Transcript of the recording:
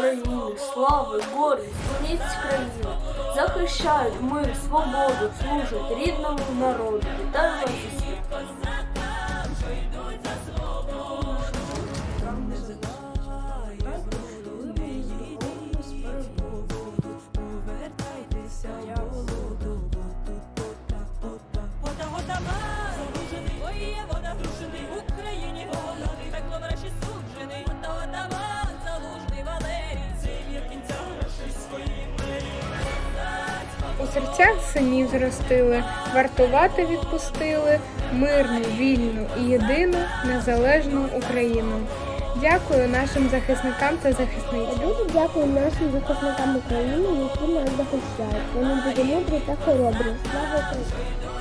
України, слави, гордість, міць країни, захищають мир, свободу, служать рідному народу. Вітаю вас зі серцях синів зростили, вартувати відпустили мирну, вільну і єдину незалежну Україну. Дякую нашим захисникам та захисницям. дуже дякую нашим захисникам України, які нас захищають. Вони дуже мудрі та хоробрі. Слава Україні!